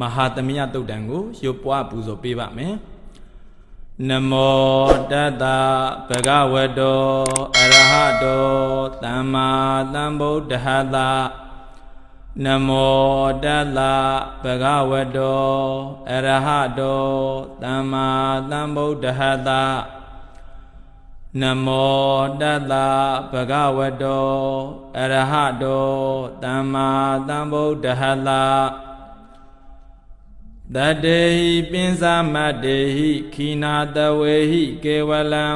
မဟာသမယတုတ်တံကိုရုပ်ပွားပူဇော်ပေးပါမယ်နမောတတ္တဗဂဝတောအရဟတောသမ္မာသမ္ဗုဒ္ဓဟတနမောတတ္တဗဂဝတောအရဟတောသမ္မာသမ္ဗုဒ္ဓဟတနမောတတ္တဗဂဝတောအရဟတောသမ္မာသမ္ဗုဒ္ဓဟတ တတေဟိပိဉ္သမတ္တေဟိခိနာတဝေဟိကေဝလံ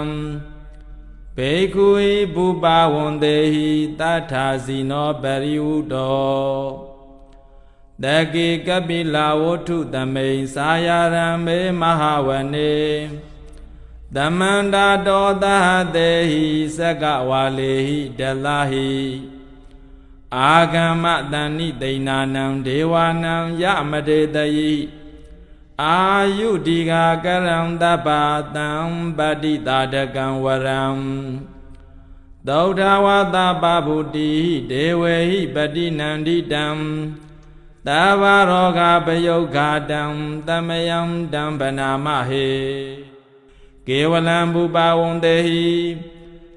ဘေခုဟိဘူပါဝန္တေဟိတထာစီနောပရိဝုတောတကေကပိလာဝဋ္ထုသမိန်စာယရံမေမဟာဝနေသမန္တာတောသဟတေဟိသက္ကဝါလေဟိဒလဟိအာဂမတဏိတိဏနံဒေဝနံယမတေတယိ အာယုဒီဃကရံတပ္ပတံပတိတာတကံဝရံသောထဝတပဗုတိဒေဝေဟိပတိနန္တိတံတဘာရောဂပယုခာတံတမယံတံဗနာမဟေကေဝလံဘူပဝန္တေဟိ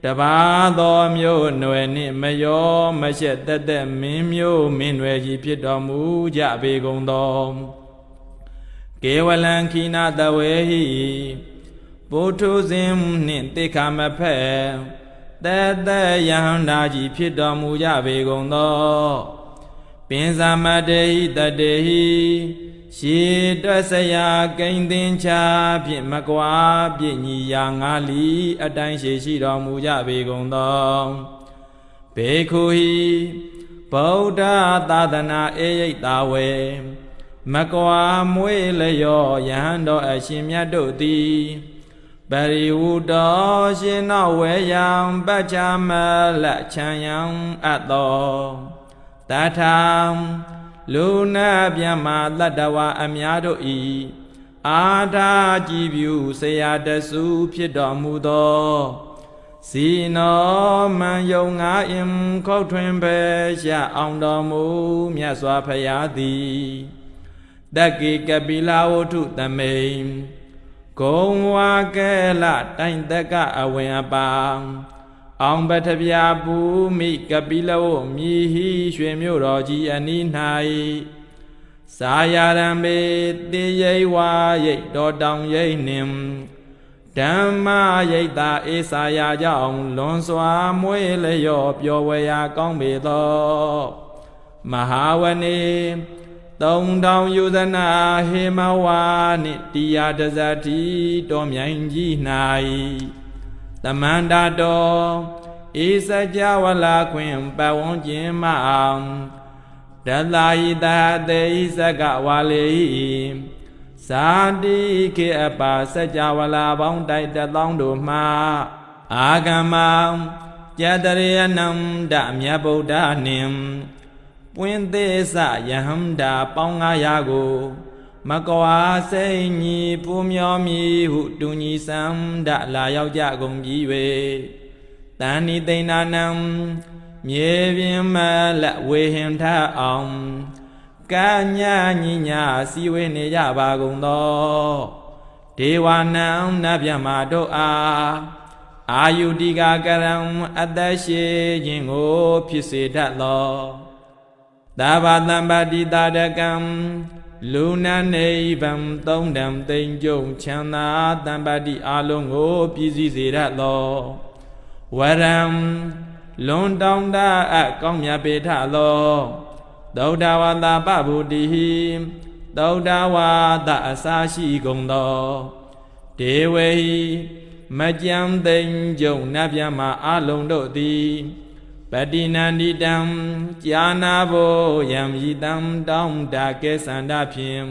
တဘာသောမျိုးနွယ်နှင့်မယောမရှက်တက်တက်မင်းမျိုးမင်းနွယ်ကြီးဖြစ်တော်မူကြပေကုန်သော ကေဝလံခိနာတဝေဟိပုထုဇဉ်နှင့်တိခမဖက်တတယဟန္တာကြီးဖြစ်တော်မူကြပေကုန်သောပင်စမတေဟိတတေဟိရှေတွက်စရာကိန်းသင်္ချာဖြင့်မကွာပြည့်ညီရာငါလီ အတိုင်းရှိရှိတော်မူကြပေကုန်သောဘေခုဟိဗုဒ္ဓသာသနာအေယိတ်တာဝေ မကွာမွေလျောယဟန်တော်အရှင်မြတ်တို့သည်ပရိဝုတော်ရှင်တော်ဝေယံပัจฉမလချံယံအပ်တော်တထာလူနာပြမတတ္တဝအများတို့ဤအာထာကြည်ပြုဆရာတဆုဖြစ်တော်မူသောစီနောမံယုံငါအင်ခောက်ထွင်ပဲရအောင်တော်မူမြတ်စွာဘုရားသည် တက္ကိကပိလာဝုထုသမိန်ဂုံဝါကဲလတိုင်တက္ကအဝင်အပါအောင်ပထဗျာပူမိကပိလဝမြည်ဟိရွှေမြို့တော်ကြီးအနီး၌စာယရံမေတေယိဝါရိတ်တော်တောင်ရိတ်နှင်ဓမ္မရိတ်တာအေစာယာကြောင့်လွန်စွာမွေးလျော့ပျော်ဝေရာကောင်းပေသော မဟာဝနေ သုံးတောင်ယူဇနာဟေမဝါနှင့်တရားတဇတိတော်မြိုင်ကြီး၌တမန္တာတော်ဧစကြဝလာခွင်ပဝန်းကျင်မအောင်ဒလဟိတတေဣစကဝါလေဇာတိခေအပါစကြဝလာပေါင်းတိုက်တသောတို့မှအာဂမကြတရေနံဒမြတ်ဗုဒ္ဓနှင့် ပွင့်သေးစယဟန္တာပေါင်း900ကို မကွာစိတ်ညီပူမျောမြည်ဟုတူညီစံဒလာရောက်ကြကုန်ပြီ၍တန်ဤသိဏနံမြေပြင်မလက်ဝေဟင်ထအောင်ကညာညညာစီဝေနေကြပါကုန်သောဒေဝနံနတ်မြတ်မာတို့အားအာယုတိကကရံအသက်ရှိခြင်းကို ဖြစ်စေတတ်သော သဗ္ဗတံပတိတာတကံလူနာနိဗ္ဗံသုံးတံသိမ့်ကြုံချမ်းသာတမ္ပတ္တိအလုံးကိုပြည့်စည်စေရသောဝရံလွန်တောင်းတအကောင်းမြတ်ပေထသောသုဒ္ဓဝါဒပဗုတိဟိသုဒ္ဓဝါဒအစာရှိကုန်သောဒေဝေဟိမကြံသိမ့်ကြုံနတ်မြတ်မှာအလုံးတို့သည် ပတိနန္တိတံကြာနာဘောယံဤတံတောင်းတာကဲသန္တာဖြင့်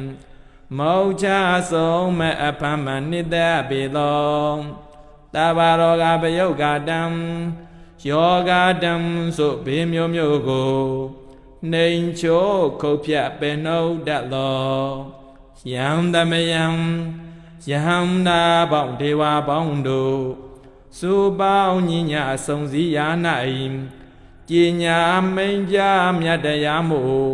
မောချဆုံးမအဖမနိတပေသောတဘာရောဂပယုတ်ကတံယောဂတံဆိုဘေးမျိုးမျိုးကိုနှိမ်ချိုးခုတ်ဖြတ်ပင်နှုတ်တတ်သောယံသမယံယဟံနာပေါင်းဒေဝပေါင်းတို့စုပေါင်းညီညာဆုံစည်းရာ၌ ကျင်ညာမိန်ကြမြတ်တရားမို့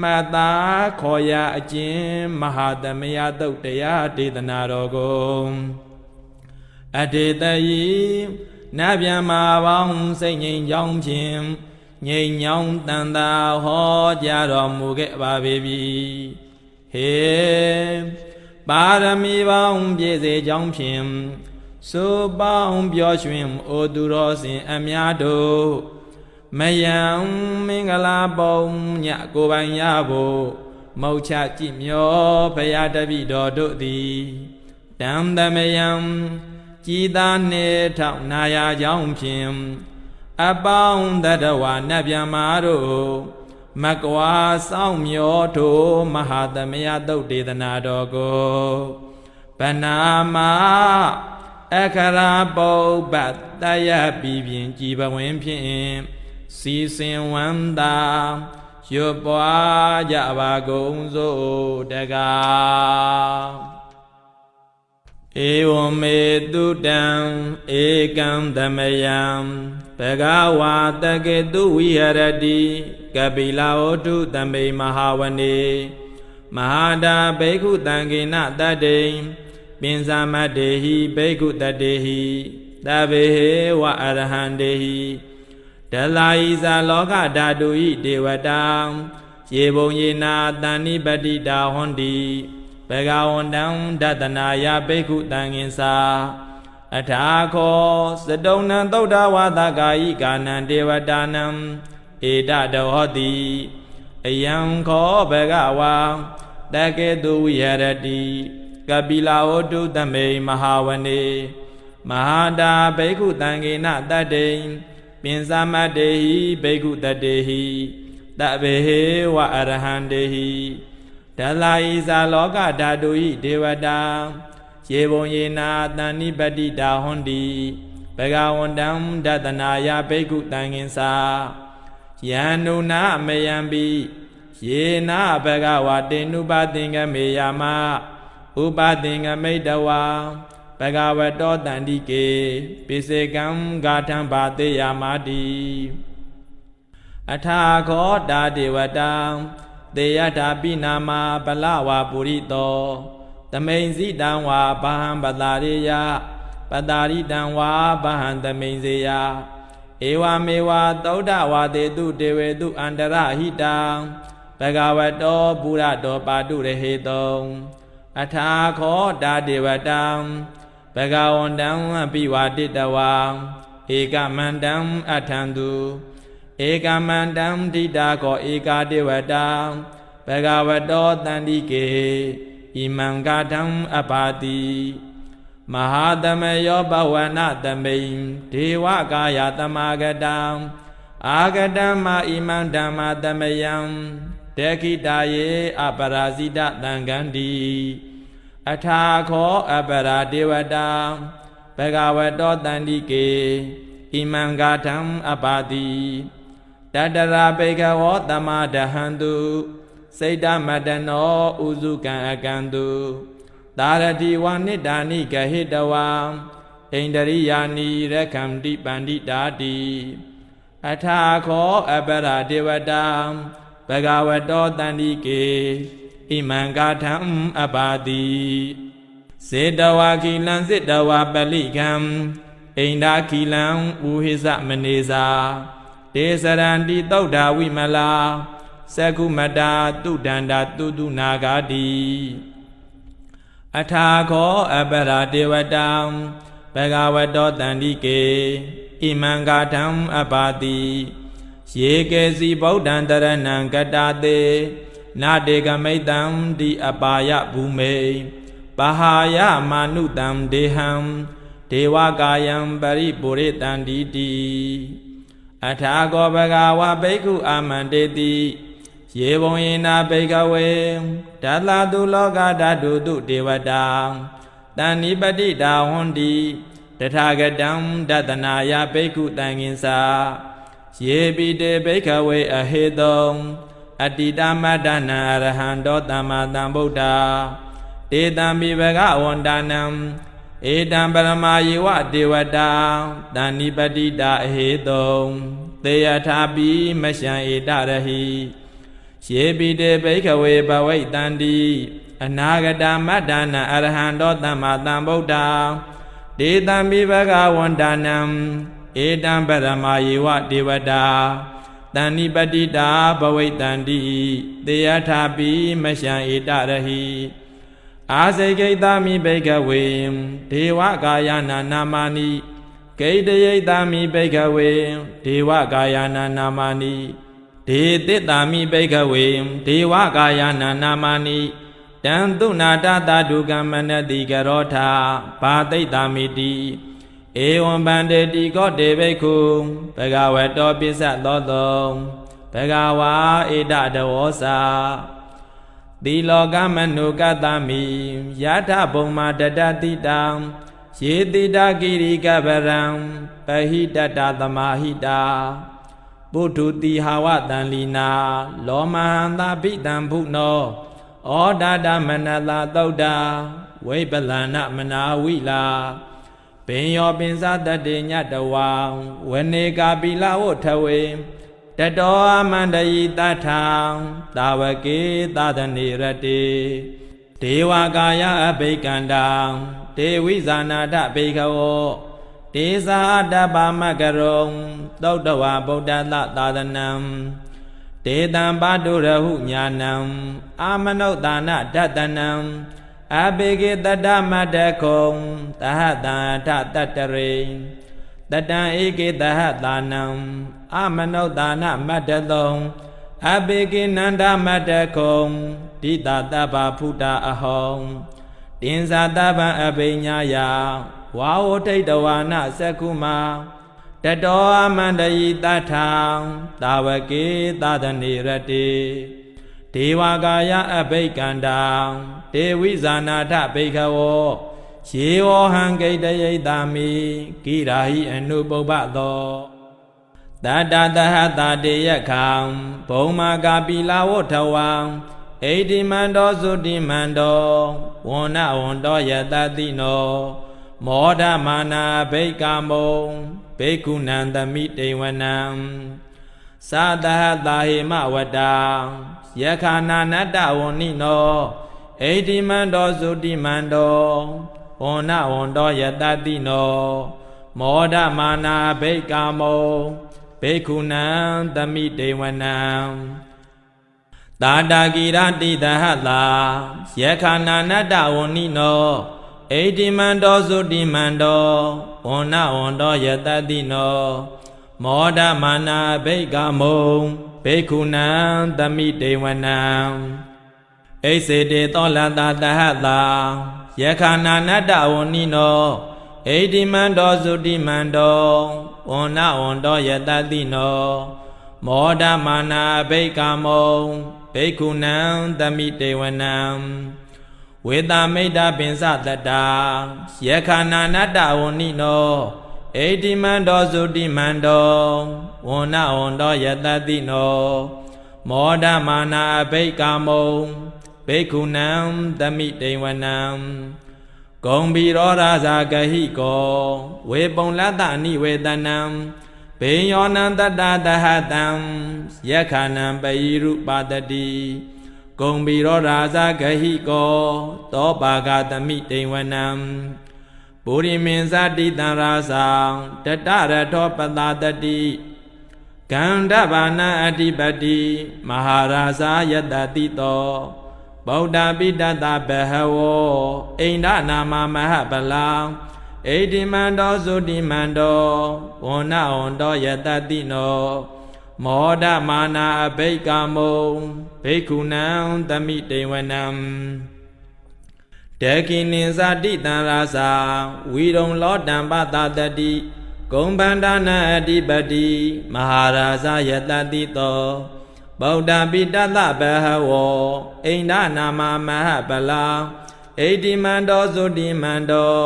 မှတ်သားခေါ်ရာအကျဉ်မဟာသမယတုတ်တရားဒေသနာတော်ကိုအတေတယီနတ်ဗျမပေါင်းစိတ်ငြိမ်ချောင်းဖြင့်ငြိမ်ညောင်းတန်တာဟောကြားတော်မူခဲ့ပါပေပြီဟေပါရမီပေါင်းပြည့်စေကြောင်းဖြင့်ဆိုပေါင်းပျော်ရွှင်အိုသူတော်စင်အများတို့ မယံမင်္ဂလာပုံညကိုပိုင်ရဖို့မောက်ချကြည်မျောဖရာတပိတော်တို့သည်တံသမယံကြည်သာနှင့်ထောက်နာယာကြောင်းဖြင့်အပေါင်းတတဝနတ်ဗျာမာတို့မကွာစောင့်မျောထိုမဟာသမယသုတ်ဒေသနာတော်ကိုဗနာမအခရာပုပ္ပတယပြီဖြင့်ကြည်ပဝင်ဖြင့် စီစင်ဝန္တာရွတ်ပွားကြပါကုန်စို့တကားဧဝမေတုတံဧကံသမယံဘဂဝါတကေတုဝိဟရတိကပိလာဝတုသမေမဟာဝနေမဟာတာဘေခုတံကေနတတ္တိပင်စမတ္တေဟိဘေခုတတ္တေဟိတဘေဟေဝအရဟံတေဟိ ဒလာဤဇာလောကဓာတုဤဒေဝတာရေဘုံယေနာတဏိပတိတာဟွန်တိဘဂဝန္တံဒတနာယဘေခုတံငင်စာအထာခောစတုံနံသုဒ္ဓဝါဒကာယိကာနံဒေဝတာနံဧတတောဟောတိအယံခောဘဂဝါတကေတုဝိဟရတိကပိလာဝတုသမေမဟာဝနေမဟာတာဘေခုတံကေနတတ္တိ ပင်စမတ္တေဟိဘေခုတတေဟိတဘေဟေဝအရဟံတေဟိဒလာဤဇာလောကဓာတုဤဒေဝတာရေဘုံယေနာတန်နိပတိတာဟွန်တိဘဂဝန္တံဒတနာယဘေခုတံငင်စာယန္နုနာမယံပိယေနာဘဂဝတေနုပသင်္ကမေယမဥပသင်္ကမိတဝါ ဘဂဝတောတန္တိကေပိစေကံဂါထံဘာတေယမာတိအထာခောတာဒေဝတံတေယထာပိနာမပလဝါပုရိတောတမိန်စီတံဝါဘာဟံပတာရိယပတာရိတံဝါဘာဟံတမိန်စေယဧဝမေဝသောဒဝါတေတုဒေဝေတုအန္တရဟိတံဘဂဝတောပုရတောပါတုရဟေတောအထာခောတာဒေဝတံ ဘဂဝန္တံအပိဝါတိတဝါဧကမန္တံအထံတုဧကမန္တံဒိတာခောဧကာဒေဝတံဘဂဝတောတန္တိကေဣမံဂတံအပါတိမဟာသမယောဘဝနာသမိန်ဒေဝကာယတမဂတံအာဂတမဣမံဓမ္မသမယံတေခိတာယေအပရာဇိတသံဃန္တိ အထာခောအပရာဒေဝတာဘဂဝတောတန္တိကေဣမံဂတံအပါတိတတရာဘေကဝောတမဒဟန္တုစိတ်တမတနောဥစုကံအကံတုသာရတိဝနိဒာနိကဟိတဝံဣန္ဒရိယာနိရကံတိပန္တိတာတိအထာခောအပရာဒေဝတာဘဂဝတောတန္တိကေ ဣမံကာထံအပါတိစေတဝါကိလံစေတဝါပလိကံဣန္ဒာကိလံဥဟိသမနေစာတေစရန္တိသုဒ္ဓဝိမလာသကုမတာတုဒန္တာတုတုနာဂာတိအထာခောအပရာဒေဝတံဘဂဝတောတန္တိကေဣမံဂါထံအပါတိယေကေစီဗုဒ္ဓံတရဏံကတာတေ နာတေကမိတံဒီအပါယဘူမေပဟာယမာနုတံဒေဟံဒေဝကာယံပရိပုရိတံတိတိအထာကောဘဂဝဘိက္ခုအာမန္တေတိယေဘုံယေနာဘေကဝေဓာတတုလောကဓာတုတုဒေဝတာတန်နိပတိတာဟွန်တိတထာဂတံဒတနာယဘေကုတန်ငင်စာယေပိတေဘေကဝေအဟေတုံ အတ္တိတမတ္တနာအရဟံတောသမ္မာသမ္ဗုဒ္ဓတေတံမိဘဂဝန္တနံဧတံပရမယေဝဒေဝတာတန်နိပတိတာအဟေတုံသေယထာပိမရှံဧတရဟိယယေပိတေဘိခဝေဘဝိတန္တိအနာဂတမတ္တနာအရဟံတောသမ္မာသမ္ဗုဒ္ဓဒေတံပိဘဂဝန္တနံဧတံပရမယေဝဒေဝတာ တဏိပတိတာဘဝိတန္တိတေယထာပိမရှံဧတရဟိအာစေကိတမိဘိကဝေဒေဝကာယနာနာမာနိဂိတယိတမိဘိကဝေဒေဝကာယနာနာမာနိဒေတိတာမိဘိကဝေဒေဝကာယနာနာမာနိတံတုနာတတတုကမနတိကရောထာဘာတိတ်တာမိတိ ဧဝံဗန္တေတိကောတေဘိက္ခုဘဂဝတောပိစ္ဆသောတောဘဂဝါဧတတဝောစာသီလောကမနုကတမိယထဘုံမာတတတိတံယေတိတာကိရိကပရံပဟိတတသမာဟိတာပုထုတိဟာဝတံလီနာ လောမဟန္တာပိတံဘုနောဩဒါဒမနလာသုတ်တာဝိပလန္နမနာဝိလာ ပင်ယောပင်စတတေညတဝံဝနေကာပိလဝထဝေတတောအမန္တယိတထာတာဝကေသဒနေရတေဒေဝကာယအဘိကန္တံဒေဝိဇာနာတဘေခဝောတေဇာတပမကရုံသုတ်တဝဗုဒ္ဓသသာသနံဒေတံပါတုရဟုညာနံအာမနုဿာနဒတနံ အဘေကေတတမတကုံတဟတံထတတရိတတံဧကေတဟတာနံအာမနုဿာနမတတောအဘေကေနန္ဒမတကုံဒိတာတပဖုတာအဟောတင်္ဇာတပံအဘိညာယဝါဝထိတ်တဝါနသက္ကုမာတတောအမန္တယိတထာတာဝကေသဒနေရတေဒေဝကာယအဘိကန္တာ ဒေဝိဇာနာထဘိခဝောယေဝဟံဂိတယိတာမိကိရာဟိအနုပုပ္ပသောတတတဟတာတေယခံဘုံမာကာပိလာဝထဝံဣတိမန္တောသုတိမန္တောဝန္နဝန္တောယတတိနော မောဒမာနာဘိကမုံဘေကုဏံသမိတေဝနံသာတဟတာဟိမဝတ္တာယခာနာနတ္တဝဏိနော ဣတိမန္တောသုတိမန္တောဝန္နဝန္တောယတတိနောမောဒမာနာဘိကမုံဘေကုဏံသမိတေဝနံတာတာကိရတိတဟတာယခာနာနတ္တဝဏိနောဣတိမန္တောသုတိမန္တောဝန္နဝန္တောယတတိနောမောဒမာနာဘိကမုံဘေခုဏံသမိတေဝနံ ဣစေတေသောလတတဟတာယခာနာနတ္တဝဏိနောဣတိမန္တောသုတိမန္တောဝန္နဝန္တောယတတိနောမောဒမာနာဘိကမုံဘေခုဏံသမိတေဝနံဝေတမိတ်တာပင်စတတာယခာနာနတ္တဝဏိနောဣတိမန္တောသုတိမန္တောဝန္နဝန္တောယတတိနောမောဒမာနာဘိကမုံ ဘေခုဏံသမိတေဝနံဂုံဘီရောရာဇာကဟိကောဝေပုံလတ္တနိဝေတနံဘေယောနံတတ္တတဟတံယခာနံပယိရုပါတတိဂုံဘီရောရာဇဂဟိကောသောပါကသမိတိဝနံပုရိမင်းဇတိတံရာဇံတတရထောပတာတတိကန္ဓဘာနာအဓိပတိမဟာရာဇာယတတိတော ဗုဒ္ဓပိတတဘဟဝောအိန္ဒနာမမဟပလံဣတိမန္တောသုတိမန္တောဝန္နဝန္တောယတတိနောမောဒမာနာအဘိကမုံဘိက္ခုနံသမိတေဝနံတေကိနိဇာတိတံရာဇာဝီရုံလောတံပတတတိဂုံဗန္ဒနာအဓိပတိမဟာရာဇယတတိတော ဗုဒ္ဓပိတတဘဟဝောအိန္ဒနာမမဟပလာဣတိမန္တောသုတိမန္တော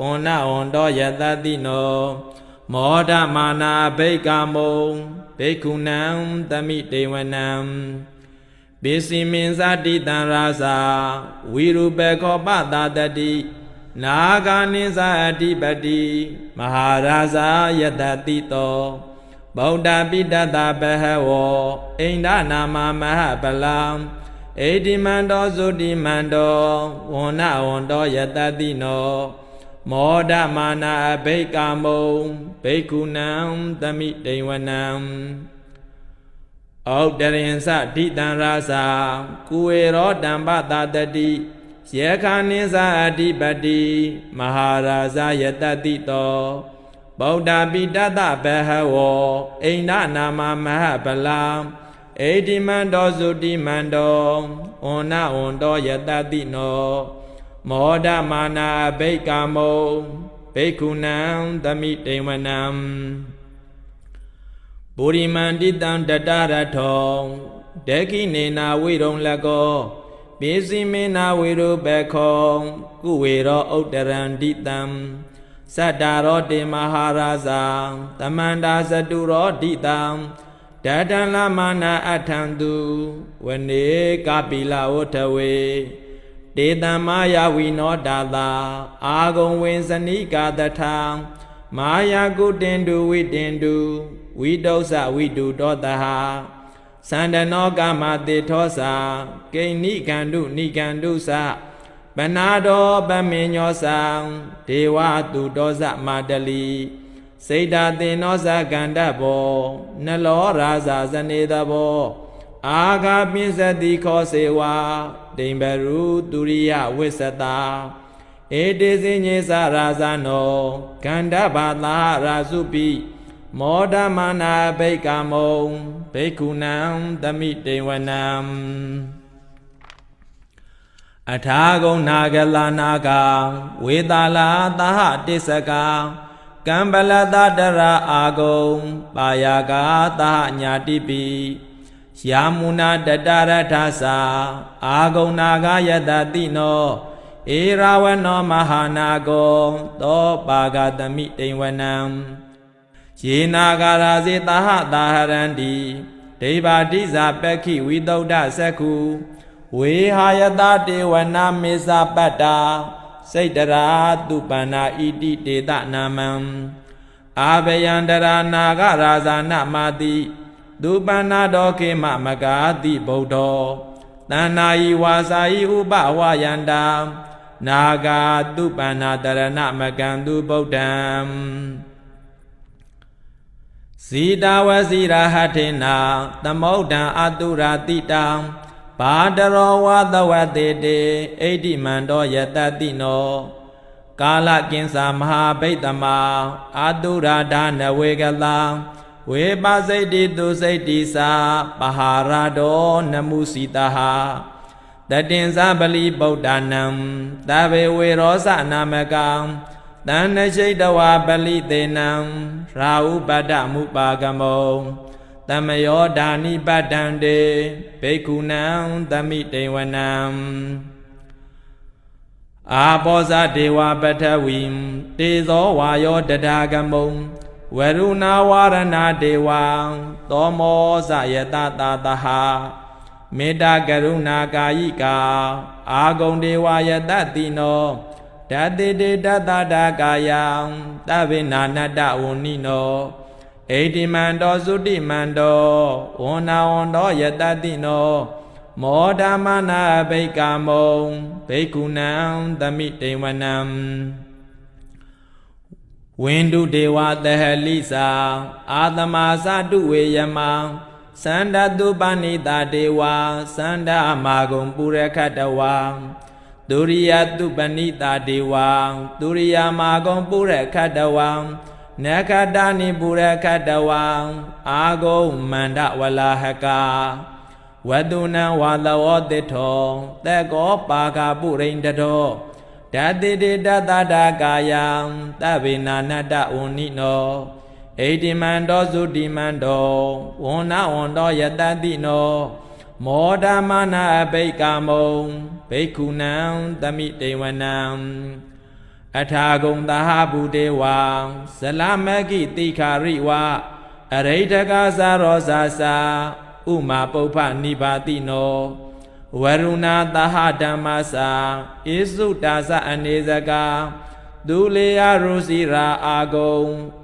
ဝန္နဝန္တောယတတိနောမောဒမာနာဘိကမုံဘေကုဏံသမိတေဝနံပိစီမင်ဇတိတံရာဇာဝိရုပခောပတာတတိနာဂာနိဇာအတိပတိမဟာရာဇာယတတိတော ဗုဒ္ဓပိတတဘဟဝောအိန္ဒနာမမဟပလံဧတိမန္တောသုတိမန္တောဝန္နဝန္တောယတတိနောမောဒမာနာအဘိကာမုံဘိက္ခုနံသမိတိဝနံဩတရင်စဒိတံရာစာကုဝေရောတံပတာတတိယေခာနိသအဓိပတိမဟာရာဇယတတိတော ဗုဒ္ဓပိတတဘဟဝောအိန္ဒနာမမဟပလံဧတိမန္တောသုတိမန္တောဩနဝန္တောယတတိနောမောဒမာနာဘိက္ကာမုံဘိက္ခုနံသမိတေဝနံပုရိမန္တိတံတတရထောဒေခိနေနာဝိရုံလကောပိစိမေနာဝေရုဘခောကုဝေရောဥတရန္တိတံ သတ္တာရောတေမဟာရာဇာတမန္တာဇတုရောဒိတံဒတံလမနာအထံသူဝနေကပိလဝထဝေတေတံမာယဝိနောတာတာအာဂုံဝင်စနိကာတထာမာယာကုတင်တုဝိတင်တုဝိတုစဝိတုတောတဟသန္တနောကမတေထောစာကိဏိကန္တုနိကန္တုစ ပနာတော်ပမေညောသံဒေဝတုတောဇမာတလီစေတသေနောဇကန္တဘောနလောရာဇာဇနေတဘောအာဂာပိစတိခောစေဝါဒိံဘရုတုရိယဝိသတာဧတေစညေသရာဇနောကန္တဘာသာရာစုပိမောဒမနာဘိကမုံဘိက္ခုနံသမိတေဝနံ အထာဂုံနာဂလာနာကဝေတာလာသဟတစ္စကကံပလတတရအာဂုံပါယာကသဟညာတိပိယာမုနာတတရထသာအာဂုံနာဂယတတိနောဧရာဝနောမဟာနာကောသောပါဂတမိတိဝနံယေနာဂရာဇေတာဟတာဟရန္တိဒိဗာတိဇာပက္ခိဝိတုဒ္ဓစက္ခု ဝေဟာယတတေဝနာမေဇပတ္တာစိတ်တရာတုပန္နာဣတိတေတနာမံအာဘယန္တရာနာဂရာဇာနမာတိဒုပန္နာတော်ခေမမကာတိဗုဒ္ဓောတဏ္ဏာယီဝါစာယီဥပဝယန္တာနာဂာတုပန္နာတရဏမကံသူဗုဒ္ဓံဇီတာဝစီရဟထေနာသမုဒ္ဒံအတုရာတိတံ ဘာတရောဝသဝတေတေအိဋ္ဌိမန္တောယတတိနောကာလကင်္စာမဟာဗိတ္တမအာတုရာဒနဝေကလာဝေပစိတ်တိသူစိတ်တိသာပဟာရတောနမုစီတဟတတင်္စပလီဗုဒ္ဓနံတဘေဝေရောစနာမကံတဏ္ဏရှိတဝပလိသေနံရာဟုပတ္တမုပါကမော တမယောဓာနိပတ္တံတေဘိက္ခုနံသမိတေဝနံအာဘောဇဒေဝပထဝီတေဇောဝါယောတဒါကမုံဝရုဏဝရဏဒေဝံသောမောဇယတတာတဟမေတ္တာကရုဏာကာယိကာအာဂုံဒေဝယတတိနောဓာတိတေတတတာကာယံတဗေနာနတဝဏိနော ဣတိမန္တောသုတိမန္တောဝန္နာဝန္တောယတတိနောမောဓမနာဘိကာမုံဘိက္ခုနံသမိတေဝနံဝိန္ဒုဒေဝတဟလိစာအာတမသတုဝေယမံသန္တတုပဏိတာဒေဝသန္တမာဂုံပုရခတဝံဒုရိယတုပဏိတာဒေဝံဒုရိယမာဂုံပုရခတဝံ နခတနိပုရခတဝံအာဂုံမန္တဝလာဟကာဝတုနံဝါလဝတိထောတေကောပါကပုရိန္တတောဓာတိတေတတတာကာယံတဗေနာနတဝဏိနောဣတိမန္တောသုတိမန္တောဝန္နဝန္တောယတတိနောမောဓမနာအဘိကာမုံဘိက္ခုနံသမိတေဝနံ အထာဂုံသဟဗုဒေဝံဇလမကိတိခာရိဝအရိဋကသာရောဇာစာဥမာပုပ္ပနိပါတိနောဝရုဏသဟဓမ္မစာဣစုတာသအနေဇကာဒုလေယရုစီရာအာဂုံ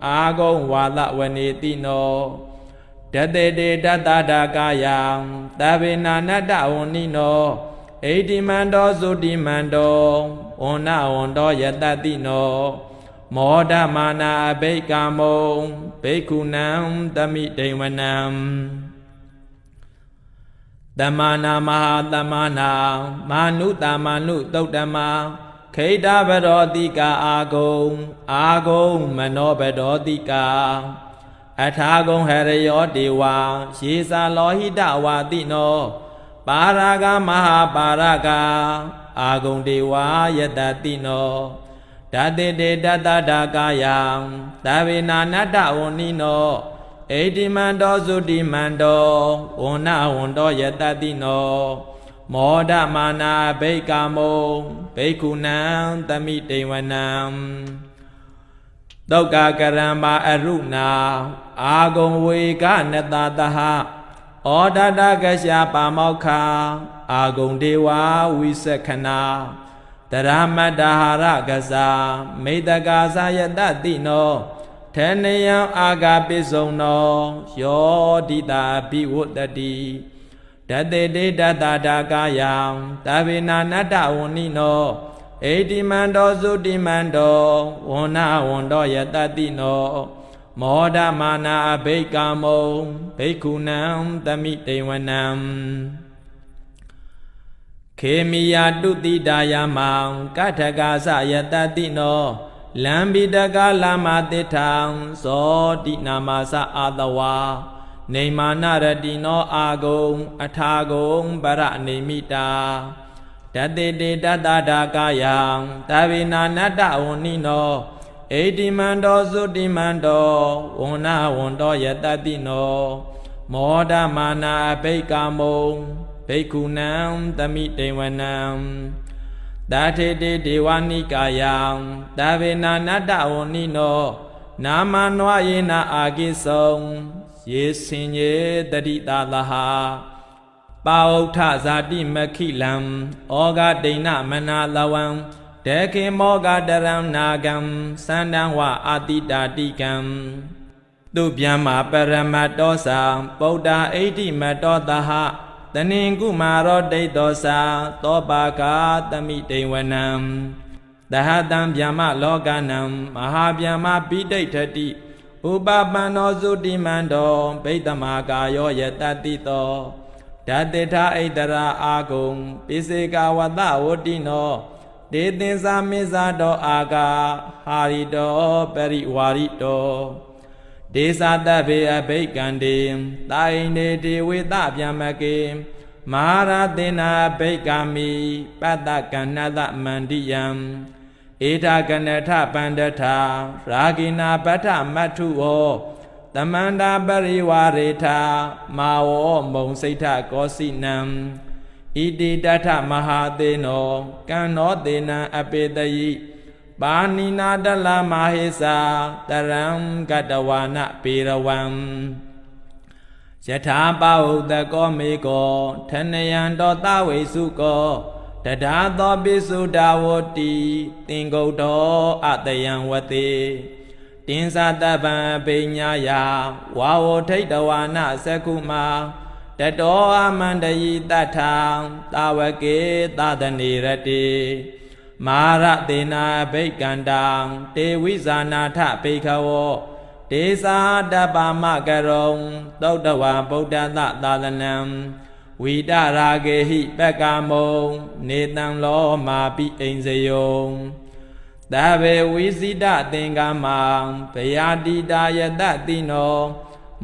အာဂုံဝါဒဝနေတိနောတတေတေတတတာကာယံသဗ္ဗေနာနတ္တဝဏိနောဣတိမန္တောသုတိမန္တော ဝဏဝန္တောယတတိနောမောဒမာနာအဘိကာမုံဘိက္ခုနံတမိဒိဝနံတမနာမဟာတမနာမာနုတမာနုတုတ်တမခိတဗရောတိကာအာဂုံအာဂုံမနောဗရောတိကာအထာဂုံဟရယောဒေဝါရေစာလောဟိတဝါတိနောပါရာဂမဟာပါရဂ အာဂုံဒေဝါယတတိနောဓာတေတေတတတာကာယံသဗ္ဗေနာနတ္တဝဏိနောဣတိမန္တောသုတိမန္တောဝဏဝန္တောယတတိနောမောဒမာနာဘိကာမုံဘိက္ခုနံတမိတေဝနံတောကကရံမာအရုဏာအာဂုံဝေကနတတဟဩဒတကရှာပါမောက္ခာအာဂုံဒေဝဝိသခနာတရမတ္တဟာရကစားမေတ္တကာသယတတိနောထေနယံအာဂာပိစုံနောယောဒိတာပိဝတ္တိဓတေတေတတတာကာယံတဗေနာနတ္တဝဏိနောဣတိမန္တောသုတိမန္တောဝဏဝန္တောယတတိနောမောဒမာနာအဘိကာမုံဘိက္ခုနံတမိတေဝနံ ခေမိယာတုတိတာယမံကထကာသယတတိနောလံပိတကလာမတိထံဇောတိနာမသအာတဝါနေမာနရတိနောအာဂုံ အထာဂုံပရနေမိတာတတေတေတတတာကာယံတဗေနာနတ္တဝဏိနောဣတိမန္တောသုတိမန္တောဝဏဝန္တောယတတိနော မောဒမာနာဘိကာမုံ ဘိက္ခုနံတမိတေဝနံတာထေတေဒေဝနိကာယံတဗေနာနတ္တဝဏိနောနာမနဝယေနအာကိသုံယေစင်ယေတတိတာလဟာပါဥထဇာတိမခိလံဩဃဒိဏမနာလဝံတေခေမောဂတရံနာဂံသန္တံဝအာတိတာတိကံသူဗျမ္မာပရမတ္တောသံဗုဒ္ဓဣတိမတ္တောတဟ တနင်ကုမာရောဒိဋ္ဌောသသောပါကာတမိတေဝနံတဟတံဗျမ္မလောကနံမဟာဗျမ္မာပိဋိဋ္ဌတိဥပပန္နောသုတိမန္တောဗိတ္တမာကာယောယတတိတောဓာတိထဣတရာအာဂုံပိစေကဝတဝတိနောဒေသင်္စာမေဇာတောအာဂါဟာရိတောပရိဝါရိတော ဒေသတဗေအဘိကံတေတာယိနေတေဝေတဗျမကေမဟာရသေနာဘိကာမိပတ္တကဏ္ဍသမန္တိယံဧထာကနထပန္တထရာဂိနာပဋ္ဌမတ္ထုဝောတမန္တာပရိဝါရေထာမာဝောမုံစိဋ္ဌကောစိနံဣတိတထမဟာသေနောကံနောသေနံအပေတယိ ပါဏိနာတလမဟေစာတရံကတဝါနပေရဝံယထာပဟုတကောမေကောထနယံတောတဝိစုကောတဒါသောပိစုဒဝတိတင်ဂုတ်တော်အတယံဝတိတင်္ဇတပံပိညာယဝါဝထိတ်တဝါနသကုမာတတောအမန္တယိတထံတာဝကေသဒနေရတိ မာရတေနာဘိကန္တံတေဝိဇာနာထဘေခဝောဒေသာတပမကရုံသုတ်တဝါဗုဒ္ဓသသာသနံဝိတရာဂေဟိပက္ကမုံနေတံလောမာပိအိမ်စယုံတဗေဝိစိတသင်္ကမံဗယာတိတာယတတိနော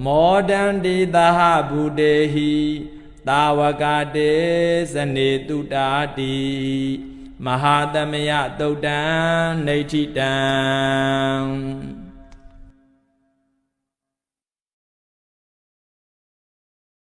မောဒန္တိသဟဗုတေဟိတာဝကတေဇနေတုတာတိ မဟာသမယတုတ်တံနေဋ္ဌိတံ